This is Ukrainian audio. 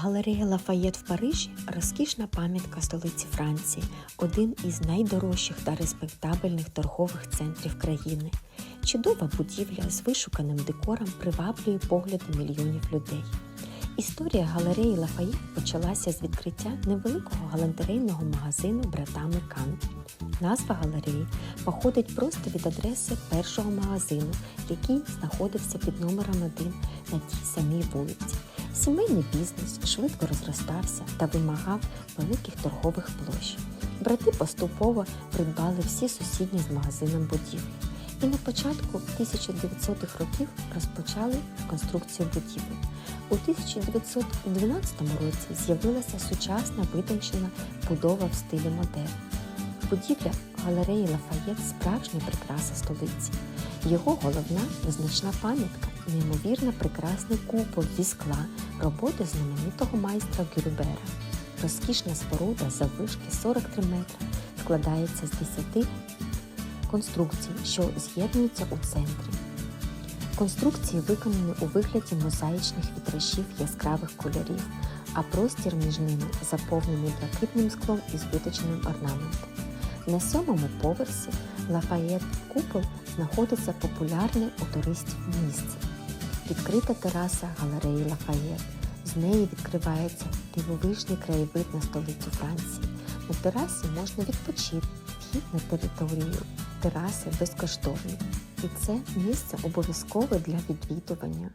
Галерея Лафаєт в Парижі розкішна пам'ятка столиці Франції, один із найдорожчих та респектабельних торгових центрів країни. Чудова будівля з вишуканим декором приваблює погляди мільйонів людей. Історія галереї Лафаєт почалася з відкриття невеликого галантерейного магазину братами Кан. Назва галереї походить просто від адреси першого магазину, який знаходився під номером 1 на тій самій вулиці. Сімейний бізнес швидко розростався та вимагав великих торгових площ. Брати поступово придбали всі сусідні з магазином будівлі. І на початку 1900-х років розпочали конструкцію будівлі. У 1912 році з'явилася сучасна витончена будова в стилі модерн. Будівля галереї Лафаєт справжня прикраса столиці. Його головна визначна пам'ятка неймовірно прекрасний купол зі скла роботи знаменитого майстра Гюльбера. Розкішна споруда заввишки 43 метри складається з 10 конструкцій, що з'єднуються у центрі. Конструкції виконані у вигляді мозаїчних вітражів яскравих кольорів, а простір між ними заповнений блакитним склом із виточеним орнаментом. На сьомому поверсі Лафаєт Купол знаходиться популярне у туристів місце. Відкрита тераса галереї Лафаєт. З неї відкривається дивовижний краєвид на столицю Франції. На терасі можна відпочити. Вхід на територію тераси безкоштовний. І це місце обов'язкове для відвідування.